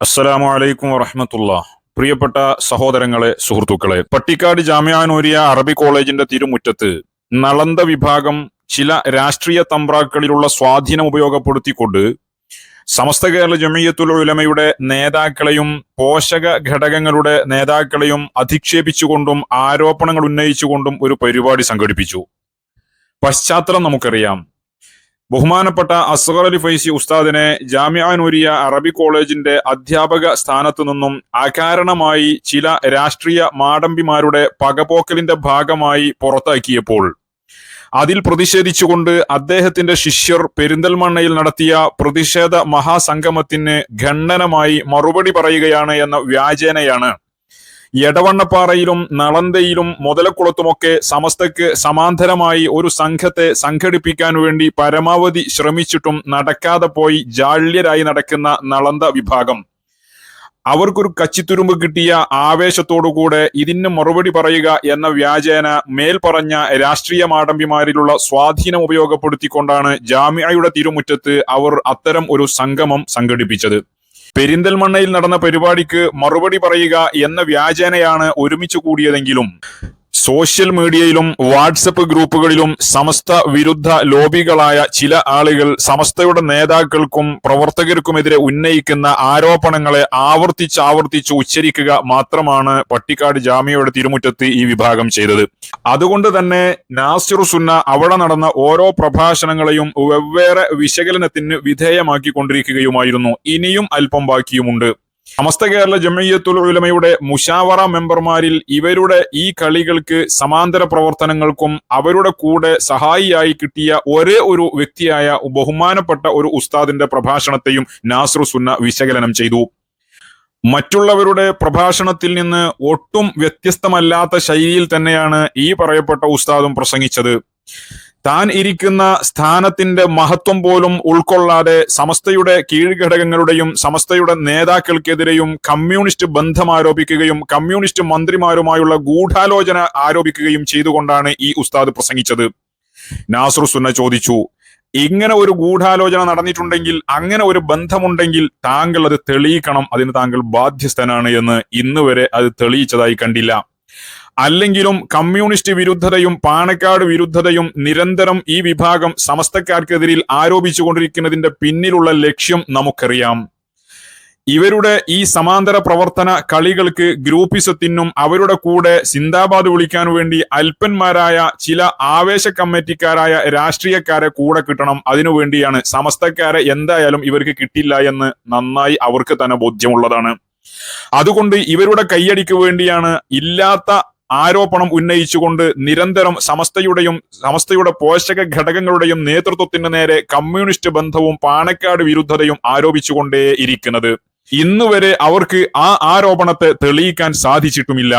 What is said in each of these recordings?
അസ്സലാമു അലൈക്കും വറഹമത്തുള്ള പ്രിയപ്പെട്ട സഹോദരങ്ങളെ സുഹൃത്തുക്കളെ പട്ടിക്കാട് ജാമ്യാനൂരിയ അറബി കോളേജിന്റെ തിരുമുറ്റത്ത് നളന്ത വിഭാഗം ചില രാഷ്ട്രീയ തമ്പ്രാക്കളിലുള്ള സ്വാധീനം ഉപയോഗപ്പെടുത്തിക്കൊണ്ട് സമസ്ത കേരള ജമീയത്തുൽ ഉലമയുടെ നേതാക്കളെയും പോഷക ഘടകങ്ങളുടെ നേതാക്കളെയും അധിക്ഷേപിച്ചുകൊണ്ടും ആരോപണങ്ങൾ ഉന്നയിച്ചുകൊണ്ടും ഒരു പരിപാടി സംഘടിപ്പിച്ചു. പശ്ചാത്തലം നമുക്കറിയാം. ബഹുമാനപ്പെട്ട അസ്ഗർ അലി ഫൈസി ഉസ്താദിനെ ജാമ്യാനൂരിയ അറബി കോളേജിന്റെ അധ്യാപക സ്ഥാനത്തു നിന്നും അകാരണമായി ചില രാഷ്ട്രീയ മാടമ്പിമാരുടെ പകപോക്കലിന്റെ ഭാഗമായി പുറത്താക്കിയപ്പോൾ അതിൽ പ്രതിഷേധിച്ചുകൊണ്ട് അദ്ദേഹത്തിന്റെ ശിഷ്യർ പെരിന്തൽമണ്ണയിൽ നടത്തിയ പ്രതിഷേധ മഹാസംഗമത്തിന് ഖണ്ഡനമായി മറുപടി പറയുകയാണ് എന്ന വ്യാജേനയാണ് എടവണ്ണപ്പാറയിലും നളന്തയിലും മുതലക്കുളത്തുമൊക്കെ സമസ്തക്ക് സമാന്തരമായി ഒരു സംഘത്തെ സംഘടിപ്പിക്കാൻ വേണ്ടി പരമാവധി ശ്രമിച്ചിട്ടും നടക്കാതെ പോയി ജാള്യരായി നടക്കുന്ന നളന്ത വിഭാഗം. അവർക്കൊരു കച്ചിത്തുരുമ്പ് കിട്ടിയ ആവേശത്തോടുകൂടെ ഇതിന് മറുപടി പറയുക എന്ന വ്യാജേന മേൽപ്പറഞ്ഞ പറഞ്ഞ രാഷ്ട്രീയ മാടമ്പിമാരിലുള്ള സ്വാധീനം ഉപയോഗപ്പെടുത്തിക്കൊണ്ടാണ് ജാമ്യയുടെ തിരുമുറ്റത്ത് അവർ അത്തരം ഒരു സംഗമം സംഘടിപ്പിച്ചത്. പെരിന്തൽമണ്ണയിൽ നടന്ന പരിപാടിക്ക് മറുപടി പറയുക എന്ന വ്യാജേനയാണ് ഒരുമിച്ച് കൂടിയതെങ്കിലും. സോഷ്യൽ മീഡിയയിലും വാട്സപ്പ് ഗ്രൂപ്പുകളിലും സമസ്ത വിരുദ്ധ ലോബികളായ ചില ആളുകൾ സമസ്തയുടെ നേതാക്കൾക്കും പ്രവർത്തകർക്കുമെതിരെ ഉന്നയിക്കുന്ന ആരോപണങ്ങളെ ആവർത്തിച്ചാവർത്തിച്ച് ആവർത്തിച്ച് ഉച്ചരിക്കുക മാത്രമാണ് പട്ടിക്കാട് ജാമ്യയുടെ തിരുമുറ്റത്ത് ഈ വിഭാഗം ചെയ്തത്. അതുകൊണ്ട് തന്നെ നാസിറു സുന്ന അവിടെ നടന്ന ഓരോ പ്രഭാഷണങ്ങളെയും വെവ്വേറെ വിശകലനത്തിന് വിധേയമാക്കിക്കൊണ്ടിരിക്കുകയുമായിരുന്നു. ഇനിയും അല്പം ബാക്കിയുമുണ്ട്. സമസ്ത കേരള ജമയ്യത്തുൽ ഉലമയുടെ മുഷാവറ മെമ്പർമാരിൽ ഇവരുടെ ഈ കളികൾക്ക് സമാന്തര പ്രവർത്തനങ്ങൾക്കും അവരുടെ കൂടെ സഹായിയായി കിട്ടിയ ഒരേ ഒരു വ്യക്തിയായ ബഹുമാനപ്പെട്ട ഒരു ഉസ്താദിന്റെ പ്രഭാഷണത്തെയും നാസ്രു സുന്ന വിശകലനം ചെയ്തു. മറ്റുള്ളവരുടെ പ്രഭാഷണത്തിൽ നിന്ന് ഒട്ടും വ്യത്യസ്തമല്ലാത്ത ശൈലിയിൽ തന്നെയാണ് ഈ പറയപ്പെട്ട ഉസ്താദും പ്രസംഗിച്ചത്. താൻ ഇരിക്കുന്ന സ്ഥാനത്തിന്റെ മഹത്വം പോലും ഉൾക്കൊള്ളാതെ സമസ്തയുടെ കീഴ്ഘടകങ്ങളുടെയും സമസ്തയുടെ നേതാക്കൾക്കെതിരെയും കമ്മ്യൂണിസ്റ്റ് ബന്ധം ആരോപിക്കുകയും കമ്മ്യൂണിസ്റ്റ് മന്ത്രിമാരുമായുള്ള ഗൂഢാലോചന ആരോപിക്കുകയും ചെയ്തുകൊണ്ടാണ് ഈ ഉസ്താദ് പ്രസംഗിച്ചത്. നാസർ സുന്ന ചോദിച്ചു ഇങ്ങനെ ഒരു ഗൂഢാലോചന നടന്നിട്ടുണ്ടെങ്കിൽ അങ്ങനെ ഒരു ബന്ധമുണ്ടെങ്കിൽ താങ്കൾ അത് തെളിയിക്കണം. അതിന് താങ്കൾ ബാധ്യസ്ഥനാണ് എന്ന് ഇന്നുവരെ അത് തെളിയിച്ചതായി കണ്ടില്ല. അല്ലെങ്കിലും കമ്മ്യൂണിസ്റ്റ് വിരുദ്ധതയും പാണക്കാട് വിരുദ്ധതയും നിരന്തരം ഈ വിഭാഗം സമസ്തക്കാർക്കെതിരിൽ ആരോപിച്ചുകൊണ്ടിരിക്കുന്നതിന്റെ പിന്നിലുള്ള ലക്ഷ്യം നമുക്കറിയാം. ഇവരുടെ ഈ സമാന്തര പ്രവർത്തന കളികൾക്ക് ഗ്രൂപ്പിസത്തിനും അവരുടെ കൂടെ സിന്ദാബാദ് വിളിക്കാൻ വേണ്ടി അല്പന്മാരായ ചില ആവേശ കമ്മിറ്റിക്കാരായ രാഷ്ട്രീയക്കാരെ കൂടെ കിട്ടണം. അതിനുവേണ്ടിയാണ് സമസ്തക്കാരെ എന്തായാലും ഇവർക്ക് കിട്ടില്ല എന്ന് നന്നായി അവർക്ക് തന്നെ ബോധ്യമുള്ളതാണ്. അതുകൊണ്ട് ഇവരുടെ കൈയടിക്ക് വേണ്ടിയാണ് ഇല്ലാത്ത ആരോപണം ഉന്നയിച്ചുകൊണ്ട് നിരന്തരം സമസ്തയുടെയും സമസ്തയുടെ പോഷക ഘടകങ്ങളുടെയും നേതൃത്വത്തിന് നേരെ കമ്മ്യൂണിസ്റ്റ് ബന്ധവും പാണക്കാട് വിരുദ്ധതയും ആരോപിച്ചുകൊണ്ടേ ഇരിക്കുന്നത്. ഇന്ന് വരെ അവർക്ക് ആ ആരോപണത്തെ തെളിയിക്കാൻ സാധിച്ചിട്ടുമില്ല.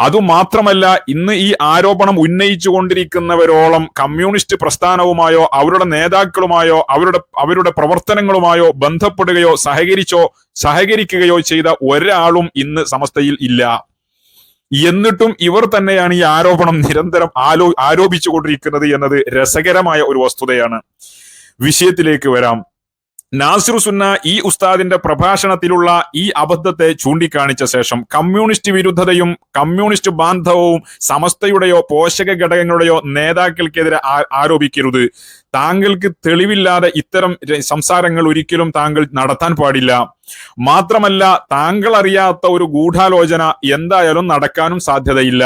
അതുമാത്രമല്ല ഇന്ന് ഈ ആരോപണം ഉന്നയിച്ചു കൊണ്ടിരിക്കുന്നവരോളം കമ്മ്യൂണിസ്റ്റ് പ്രസ്ഥാനവുമായോ അവരുടെ നേതാക്കളുമായോ അവരുടെ അവരുടെ പ്രവർത്തനങ്ങളുമായോ ബന്ധപ്പെടുകയോ സഹകരിച്ചോ സഹകരിക്കുകയോ ചെയ്ത ഒരാളും ഇന്ന് സമസ്തയിൽ ഇല്ല. എന്നിട്ടും ഇവർ തന്നെയാണ് ഈ ആരോപണം നിരന്തരം ആലോ ആരോപിച്ചുകൊണ്ടിരിക്കുന്നത് എന്നത് രസകരമായ ഒരു വസ്തുതയാണ്. വിഷയത്തിലേക്ക് വരാം. നാസിറു സുന്ന ഈ ഉസ്താദിന്റെ പ്രഭാഷണത്തിലുള്ള ഈ അബദ്ധത്തെ ചൂണ്ടിക്കാണിച്ച ശേഷം കമ്മ്യൂണിസ്റ്റ് വിരുദ്ധതയും കമ്മ്യൂണിസ്റ്റ് ബാന്ധവവും സമസ്തയുടെയോ പോഷക ഘടകങ്ങളുടെയോ നേതാക്കൾക്കെതിരെ ആരോപിക്കരുത്. താങ്കൾക്ക് തെളിവില്ലാതെ ഇത്തരം സംസാരങ്ങൾ ഒരിക്കലും താങ്കൾ നടത്താൻ പാടില്ല. മാത്രമല്ല താങ്കൾ അറിയാത്ത ഒരു ഗൂഢാലോചന എന്തായാലും നടക്കാനും സാധ്യതയില്ല.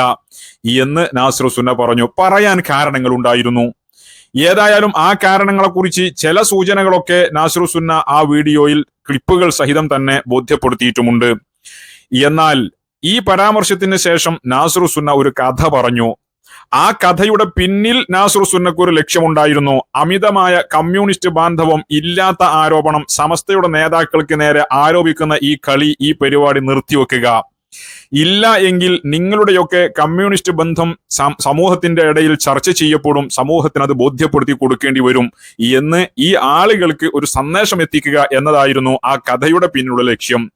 എന്ന് നാസിറു സുന്ന പറഞ്ഞു. പറയാൻ കാരണങ്ങൾ ഉണ്ടായിരുന്നു ഏതായാലും ആ കാരണങ്ങളെ കുറിച്ച് ചില സൂചനകളൊക്കെ നാസിറു സുന്ന ആ വീഡിയോയിൽ ക്ലിപ്പുകൾ സഹിതം തന്നെ ബോധ്യപ്പെടുത്തിയിട്ടുമുണ്ട്. എന്നാൽ ഈ പരാമർശത്തിന് ശേഷം നാസിറു സുന്ന ഒരു കഥ പറഞ്ഞു. ആ കഥയുടെ പിന്നിൽ നാസിറു സുന്നക്ക് ഒരു ലക്ഷ്യമുണ്ടായിരുന്നു. അമിതമായ കമ്മ്യൂണിസ്റ്റ് ബാന്ധവം ഇല്ലാത്ത ആരോപണം സമസ്തയുടെ നേതാക്കൾക്ക് നേരെ ആരോപിക്കുന്ന ഈ കളി ഈ പരിപാടി നിർത്തിവെക്കുക. ഇല്ല എങ്കിൽ നിങ്ങളുടെയൊക്കെ കമ്മ്യൂണിസ്റ്റ് ബന്ധം സമൂഹത്തിന്റെ ഇടയിൽ ചർച്ച ചെയ്യപ്പെടും സമൂഹത്തിന് അത് ബോധ്യപ്പെടുത്തി കൊടുക്കേണ്ടി വരും എന്ന് ഈ ആളുകൾക്ക് ഒരു സന്ദേശം എത്തിക്കുക എന്നതായിരുന്നു ആ കഥയുടെ പിന്നിലുള്ള ലക്ഷ്യം.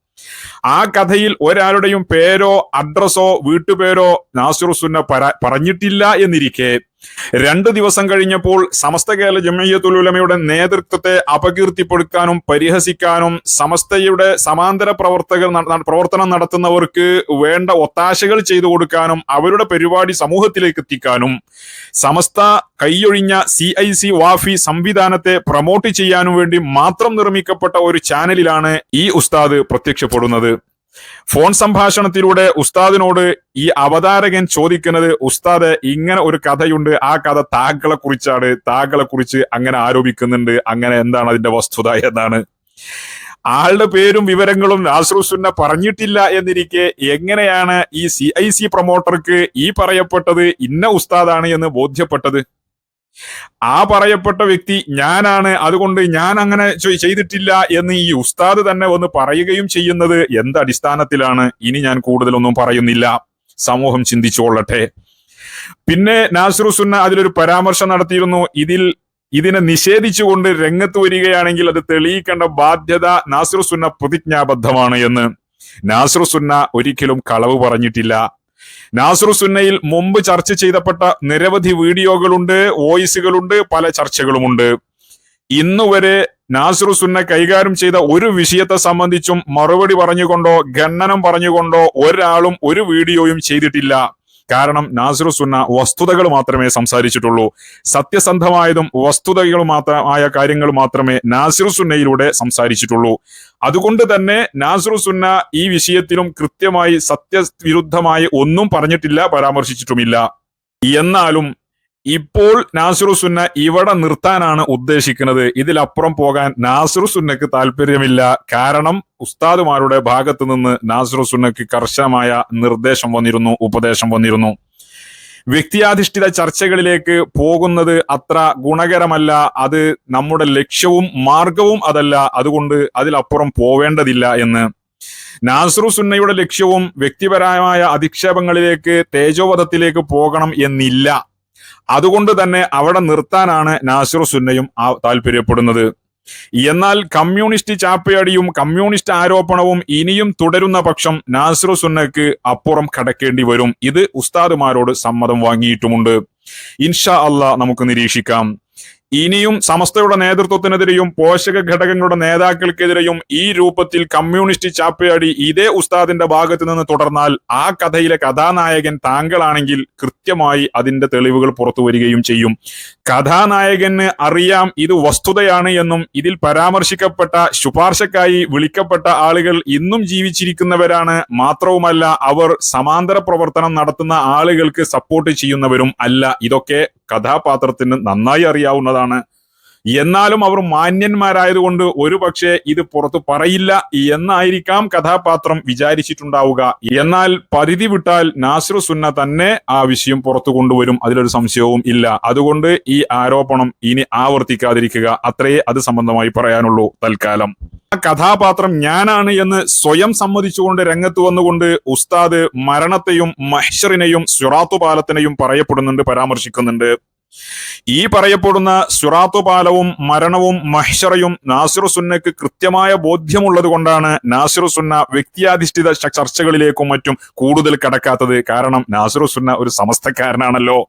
ആ കഥയിൽ ഒരാളുടെയും പേരോ അഡ്രസ്സോ വീട്ടുപേരോ നാസിറുസുന്ന പറഞ്ഞിട്ടില്ല എന്നിരിക്കെ രണ്ടു ദിവസം കഴിഞ്ഞപ്പോൾ സമസ്ത കേരള ജമയ്യത്തുൽ ഉലമയുടെ നേതൃത്വത്തെ അപകീർത്തിപ്പെടുക്കാനും പരിഹസിക്കാനും സമസ്തയുടെ സമാന്തര പ്രവർത്തകർ പ്രവർത്തനം നടത്തുന്നവർക്ക് വേണ്ട ഒത്താശകൾ ചെയ്തു കൊടുക്കാനും അവരുടെ പരിപാടി സമൂഹത്തിലേക്ക് എത്തിക്കാനും സമസ്ത കൈയൊഴിഞ്ഞ സി ഐ സി വാഫി സംവിധാനത്തെ പ്രൊമോട്ട് ചെയ്യാനും വേണ്ടി മാത്രം നിർമ്മിക്കപ്പെട്ട ഒരു ചാനലിലാണ് ഈ ഉസ്താദ് പ്രത്യക്ഷപ്പെടുന്നത്. ഫോൺ സംഭാഷണത്തിലൂടെ ഉസ്താദിനോട് ഈ അവതാരകൻ ചോദിക്കുന്നത് ഉസ്താദ് ഇങ്ങനെ ഒരു കഥയുണ്ട്. ആ കഥ താങ്കളെ കുറിച്ചാണ്. താങ്കളെ കുറിച്ച് അങ്ങനെ ആരോപിക്കുന്നുണ്ട്. അങ്ങനെ എന്താണ് അതിന്റെ വസ്തുത എന്നാണ്. ആളുടെ പേരും വിവരങ്ങളും നാസറുസുന്ന പറഞ്ഞിട്ടില്ല എന്നിരിക്കെ എങ്ങനെയാണ് ഈ സി ഐ സി പ്രൊമോട്ടർക്ക് ഈ പറയപ്പെട്ടത് ഇന്ന ഉസ്താദാണ് എന്ന് ബോധ്യപ്പെട്ടത്? ആ പറയപ്പെട്ട വ്യക്തി ഞാനാണ് അതുകൊണ്ട് ഞാൻ അങ്ങനെ ചെയ്തിട്ടില്ല എന്ന് ഈ ഉസ്താദ് തന്നെ ഒന്ന് പറയുകയും ചെയ്യുന്നത് എന്ത് അടിസ്ഥാനത്തിലാണ്? ഇനി ഞാൻ കൂടുതലൊന്നും പറയുന്നില്ല. സമൂഹം ചിന്തിച്ചുകൊള്ളട്ടെ പിന്നെ നാസിറു സുന്ന അതിലൊരു പരാമർശം നടത്തിയിരുന്നു. ഇതിൽ ഇതിനെ നിഷേധിച്ചുകൊണ്ട് രംഗത്ത് വരികയാണെങ്കിൽ അത് തെളിയിക്കേണ്ട ബാധ്യത നാസിറു സുന്ന പ്രതിജ്ഞാബദ്ധമാണ് എന്ന്. നാസിറു സുന്ന ഒരിക്കലും കളവ് പറഞ്ഞിട്ടില്ല. നാസിറു സുന്നയിൽ മുമ്പ് ചർച്ച ചെയ്തപ്പെട്ട നിരവധി വീഡിയോകളുണ്ട് വോയിസുകളുണ്ട് പല ചർച്ചകളുമുണ്ട്. ഇന്നുവരെ നാസിറു സുന്ന കൈകാര്യം ചെയ്ത ഒരു വിഷയത്തെ സംബന്ധിച്ചും മറുപടി പറഞ്ഞുകൊണ്ടോ ഖണ്ഡനം പറഞ്ഞുകൊണ്ടോ ഒരാളും ഒരു വീഡിയോയും ചെയ്തിട്ടില്ല. കാരണം നാസിറു സുന്ന വസ്തുതകൾ മാത്രമേ സംസാരിച്ചിട്ടുള്ളൂ. സത്യസന്ധമായതും വസ്തുതകൾ മാത്രമായ കാര്യങ്ങൾ മാത്രമേ നാസിറു സുന്നയിലൂടെ സംസാരിച്ചിട്ടുള്ളൂ. അതുകൊണ്ട് തന്നെ നാസിറു സുന്ന ഈ വിഷയത്തിലും കൃത്യമായി സത്യവിരുദ്ധമായി ഒന്നും പറഞ്ഞിട്ടില്ല പരാമർശിച്ചിട്ടുമില്ല. എന്നാലും ഇപ്പോൾ നാസിറുസുന്ന ഇവിടെ നിർത്താനാണ് ഉദ്ദേശിക്കുന്നത്. ഇതിലപ്പുറം പോകാൻ നാസിറുസുന്നക്ക് താല്പര്യമില്ല. കാരണം ഉസ്താദുമാരുടെ ഭാഗത്ത് നിന്ന് നാസിറുസുന്നക്ക് കർശനമായ നിർദ്ദേശം വന്നിരുന്നു ഉപദേശം വന്നിരുന്നു. വ്യക്തിയാധിഷ്ഠിത ചർച്ചകളിലേക്ക് പോകുന്നത് അത്ര ഗുണകരമല്ല. അത് നമ്മുടെ ലക്ഷ്യവും മാർഗവും അതല്ല. അതുകൊണ്ട് അതിലപ്പുറം പോവേണ്ടതില്ല എന്ന്. നാസറു സുന്നയുടെ ലക്ഷ്യവും വ്യക്തിപരമായ അധിക്ഷേപങ്ങളിലേക്ക് തേജോവധത്തിലേക്ക് പോകണം എന്നില്ല. അതുകൊണ്ട് തന്നെ അവിടെ നിർത്താനാണ് നാസിറു സുന്നയും താല്പര്യപ്പെടുന്നത്. എന്നാൽ കമ്മ്യൂണിസ്റ്റ് ചാപ്പയടിയും കമ്മ്യൂണിസ്റ്റ് ആരോപണവും ഇനിയും തുടരുന്ന പക്ഷം നാസിറു സുന്നക്ക് അപ്പുറം കടക്കേണ്ടി വരും. ഇത് ഉസ്താദുമാരോട് സമ്മതം വാങ്ങിയിട്ടുമുണ്ട്. ഇൻഷാ അള്ളാ നമുക്ക് നിരീക്ഷിക്കാം. ഇനിയും സമസ്തയുടെ നേതൃത്വത്തിനെതിരെയും പോഷക ഘടകങ്ങളുടെ നേതാക്കൾക്കെതിരെയും ഈ രൂപത്തിൽ കമ്മ്യൂണിസ്റ്റ് ചാപ്പയാടി ഇതേ ഉസ്താദിന്റെ ഭാഗത്ത് നിന്ന് തുടർന്നാൽ ആ കഥയിലെ കഥാനായകൻ താങ്കളാണെങ്കിൽ കൃത്യമായി അതിന്റെ തെളിവുകൾ പുറത്തു വരികയും ചെയ്യും. കഥാനായകന് അറിയാം ഇത് വസ്തുതയാണ് എന്നും ഇതിൽ പരാമർശിക്കപ്പെട്ട ശുപാർശക്കായി വിളിക്കപ്പെട്ട ആളുകൾ ഇന്നും ജീവിച്ചിരിക്കുന്നവരാണ്. മാത്രവുമല്ല അവർ സമാന്തര പ്രവർത്തനം നടത്തുന്ന ആളുകൾക്ക് സപ്പോർട്ട് ചെയ്യുന്നവരും അല്ല. ഇതൊക്കെ കഥാപാത്രത്തിന് നന്നായി അറിയാവുന്നതാണ്. എന്നാലും അവർ മാന്യന്മാരായതുകൊണ്ട് ഒരു പക്ഷേ ഇത് പുറത്തു പറയില്ല എന്നായിരിക്കാം കഥാപാത്രം വിചാരിച്ചിട്ടുണ്ടാവുക. എന്നാൽ പരിധി വിട്ടാൽ നാസിറു സുന്ന തന്നെ ആ വിഷയം പുറത്തു കൊണ്ടുവരും അതിലൊരു സംശയവും ഇല്ല. അതുകൊണ്ട് ഈ ആരോപണം ഇനി ആവർത്തിക്കാതിരിക്കുക. അത്രയേ അത് സംബന്ധമായി പറയാനുള്ളൂ തൽക്കാലം. ആ കഥാപാത്രം ഞാനാണ് എന്ന് സ്വയം സമ്മതിച്ചുകൊണ്ട് രംഗത്ത് വന്നുകൊണ്ട് ഉസ്താദ് മരണത്തെയും മഹ്ഷറിനെയും സുറാത്തുപാലത്തിനെയും പറയപ്പെടുന്നുണ്ട് പരാമർശിക്കുന്നുണ്ട്. ഈ പറയപ്പെടുന്ന സുറാത്തു പാലവും മരണവും മഹിഷറയും നാസിറു സുന്നക്ക് കൃത്യമായ ബോധ്യമുള്ളത് കൊണ്ടാണ് നാസിറു സുന്ന വ്യക്തിയാധിഷ്ഠിത ചർച്ചകളിലേക്കും മറ്റും കൂടുതൽ കടക്കാത്തത്. കാരണം നാസിറു സുന്ന ഒരു സമസ്തക്കാരനാണല്ലോ.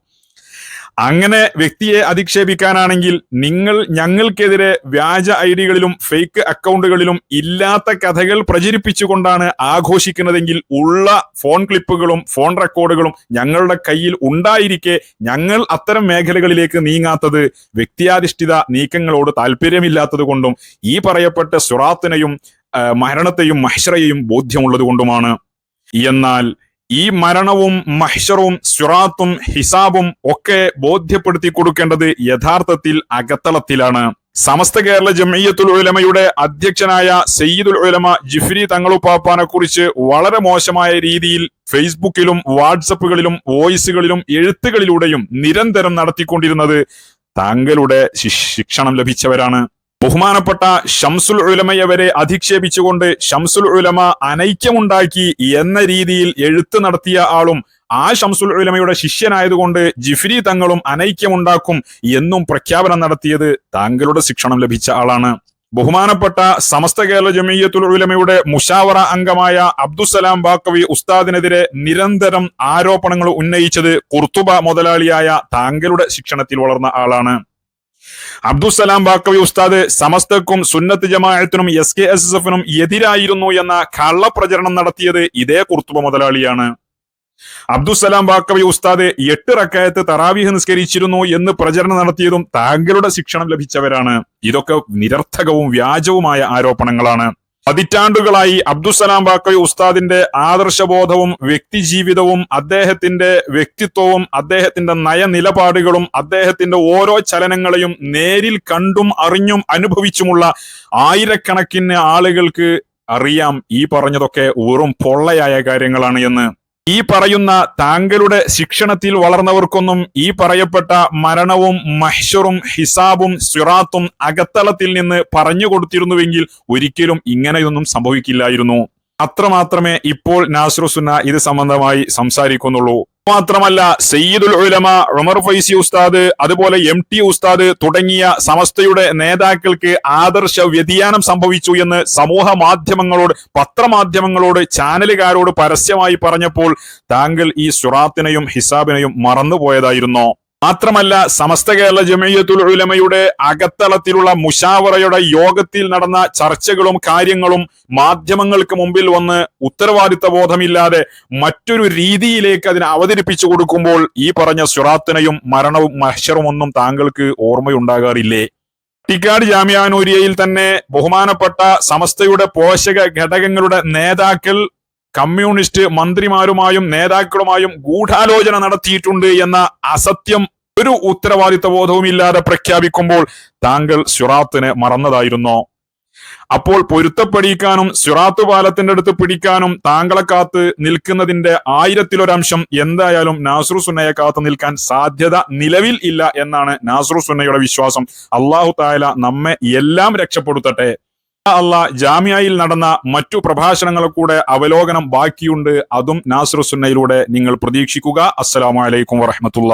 അങ്ങനെ വ്യക്തിയെ അധിക്ഷേപിക്കാനാണെങ്കിൽ നിങ്ങൾ ഞങ്ങൾക്കെതിരെ വ്യാജ ഐ ഡികളിലും ഫേക്ക് അക്കൗണ്ടുകളിലും ഇല്ലാത്ത കഥകൾ പ്രചരിപ്പിച്ചുകൊണ്ടാണ് ആഘോഷിക്കുന്നതെങ്കിൽ ഉള്ള ഫോൺ ക്ലിപ്പുകളും ഫോൺ റെക്കോർഡുകളും ഞങ്ങളുടെ കയ്യിൽ ഉണ്ടായിരിക്കെ ഞങ്ങൾ അത്തരം മേഖലകളിലേക്ക് നീങ്ങാത്തത് വ്യക്തിയാധിഷ്ഠിത നീക്കങ്ങളോട് താല്പര്യമില്ലാത്തത് കൊണ്ടും ഈ പറയപ്പെട്ട സുറാത്തിനെയും മരണത്തെയും മഹ്ഷറയെയും ബോധ്യമുള്ളത് കൊണ്ടുമാണ് എന്നാൽ ഈ മരണവും മഹ്ഷറും സുറാത്തും ഹിസാബും ഒക്കെ ബോധ്യപ്പെടുത്തി കൊടുക്കേണ്ടത് യഥാർത്ഥത്തിൽ അകത്തളത്തിലാണ്. സമസ്ത കേരള ജമയ്യത്തുൽ ഉലമയുടെ അധ്യക്ഷനായ സയ്യിദുൽ ഉലമ ജിഫ്രി തങ്ങളുപ്പാപ്പാനെ കുറിച്ച് വളരെ മോശമായ രീതിയിൽ ഫേസ്ബുക്കിലും വാട്സപ്പുകളിലും വോയിസുകളിലും എഴുത്തുകളിലൂടെയും നിരന്തരം നടത്തിക്കൊണ്ടിരുന്നത് താങ്കളുടെ ശിക്ഷ- ശിക്ഷണം ലഭിച്ചവരാണ്. ബഹുമാനപ്പെട്ട ഷംസുൽ ഉലമയെ വരെ അധിക്ഷേപിച്ചുകൊണ്ട് ഷംസുൽ ഉലമ അനൈക്യമുണ്ടാക്കി എന്ന രീതിയിൽ എഴുത്ത് നടത്തിയ ആളും ആ ഷംസുൽ ഉലമയുടെ ശിഷ്യനായതുകൊണ്ട് ജിഫ്രി തങ്ങളും അനൈക്യമുണ്ടാക്കും എന്നും പ്രഖ്യാപനം നടത്തിയത് താങ്കളുടെ ശിക്ഷണം ലഭിച്ച ആളാണ്. ബഹുമാനപ്പെട്ട സമസ്ത കേരള ജമീയത്തുൽ ഉലമയുടെ മുഷാവറ അംഗമായ അബ്ദുസലാം ബാക്കവി ഉസ്താദിനെതിരെ നിരന്തരം ആരോപണങ്ങൾ ഉന്നയിച്ചത് കുർത്തുബ മുതലാളിയായ താങ്കളുടെ ശിക്ഷണത്തിൽ വളർന്ന ആളാണ്. അബ്ദുസലാം ബാക്കവി ഉസ്താദ് സമസ്തക്കും സുന്നത്ത് ജമാഅത്തിനും എസ് കെ എസ് എസ് എഫിനും എതിരായിരുന്നു എന്ന കള്ളപ്രചരണം നടത്തിയത് ഇതേ കുർത്തുബ മുതലാളിയാണ്. അബ്ദുസലാം ബാക്കവി ഉസ്താദ് എട്ട് റക്കായത്ത് തറാവീഹ് നിസ്കരിച്ചിരുന്നു എന്ന് പ്രചരണം നടത്തിയതും താങ്കളുടെ ശിക്ഷണം ലഭിച്ചവരാണ്. ഇതൊക്കെ നിരർത്ഥകവും വ്യാജവുമായ ആരോപണങ്ങളാണ്. പതിറ്റാണ്ടുകളായി അബ്ദുസലാം ബാക്കവി ഉസ്താദിന്റെ ആദർശബോധവും വ്യക്തിജീവിതവും അദ്ദേഹത്തിന്റെ വ്യക്തിത്വവും അദ്ദേഹത്തിന്റെ നയനിലപാടുകളും അദ്ദേഹത്തിന്റെ ഓരോ ചലനങ്ങളെയും നേരിൽ കണ്ടും അറിഞ്ഞും അനുഭവിച്ചുമുള്ള ആയിരക്കണക്കിന് ആളുകൾക്ക് അറിയാം ഈ പറഞ്ഞതൊക്കെ വെറും പൊള്ളയായ കാര്യങ്ങളാണ് എന്ന്. ഈ പറയുന്ന താങ്കളുടെ ശിക്ഷണത്തിൽ വളർന്നവർക്കൊന്നും ഈ പറയപ്പെട്ട മരണവും മഹ്ഷറും ഹിസാബും സിറാത്തും അകത്തളത്തിൽ നിന്ന് പറഞ്ഞു കൊടുത്തിരുന്നുവെങ്കിൽ ഒരിക്കലും ഇങ്ങനെയൊന്നും സംഭവിക്കില്ലായിരുന്നു. അത്രമാത്രമേ ഇപ്പോൾ നാസ്രുസുന്ന ഇത് സംബന്ധമായി സംസാരിക്കുന്നുള്ളൂ. മാത്രമല്ല സയ്യിദുൽ ഉലമ ഉമർ ഫൈസി ഉസ്താദ് അതുപോലെ എം ടി ഉസ്താദ് തുടങ്ങിയ സമസ്തയുടെ നേതാക്കൾക്ക് ആദർശ വ്യതിയാനം സംഭവിച്ചു എന്ന് സമൂഹ മാധ്യമങ്ങളോട് പത്രമാധ്യമങ്ങളോട് ചാനലുകാരോട് പരസ്യമായി പറഞ്ഞപ്പോൾ താങ്കൾ ഈ സുറാത്തിനെയും ഹിസാബിനെയും മറന്നുപോയതായിരുന്നോ. മാത്രമല്ല സമസ്ത കേരള ജമയ്യത്തുൽ ഉലമയുടെ അകത്തളത്തിലുള്ള മുഷാവറയുടെ യോഗത്തിൽ നടന്ന ചർച്ചകളും കാര്യങ്ങളും മാധ്യമങ്ങൾക്ക് മുമ്പിൽ വന്ന് ഉത്തരവാദിത്ത ബോധമില്ലാതെ മറ്റൊരു രീതിയിലേക്ക് അതിനെ അവതരിപ്പിച്ചു കൊടുക്കുമ്പോൾ ഈ പറഞ്ഞ സുറാത്തിനെയും മരണവും മഹ്ഷറും ഒന്നും താങ്കൾക്ക് ഓർമ്മയുണ്ടാകാറില്ലേ? ടിക്കാട് ജാമ്യാനൂരിയയിൽ തന്നെ ബഹുമാനപ്പെട്ട സമസ്തയുടെ പോഷക ഘടകങ്ങളുടെ നേതാക്കൾ കമ്മ്യൂണിസ്റ്റ് മന്ത്രിമാരുമായും നേതാക്കളുമായും ഗൂഢാലോചന നടത്തിയിട്ടുണ്ട് എന്ന അസത്യം ഒരു ഉത്തരവാദിത്ത ബോധവും ഇല്ലാതെ പ്രഖ്യാപിക്കുമ്പോൾ താങ്കൾ സുറാത്തിന് മറന്നതായിരുന്നോ. അപ്പോൾ പൊരുത്തപ്പെടിക്കാനും സുറാത്ത് പാലത്തിന്റെ അടുത്ത് പിടിക്കാനും താങ്കളെ കാത്ത് നിൽക്കുന്നതിന്റെ ആയിരത്തിലൊരംശം എന്തായാലും നാസറു സുന്നയെ കാത്തു നിൽക്കാൻ സാധ്യത നിലവിൽ ഇല്ല എന്നാണ് നാസറു സുന്നയുടെ വിശ്വാസം. അള്ളാഹു തായാല നമ്മെ എല്ലാം രക്ഷപ്പെടുത്തട്ടെ. അല്ല ജാമ്യയിൽ നടന്ന മറ്റു പ്രഭാഷണങ്ങൾ കൂടെ അവലോകനം ബാക്കിയുണ്ട്. അതും നാസറുസുന്നയിലൂടെ നിങ്ങൾ പ്രതീക്ഷിക്കുക. അസ്സലാമലൈക്കും വറഹമത്തുള്ള.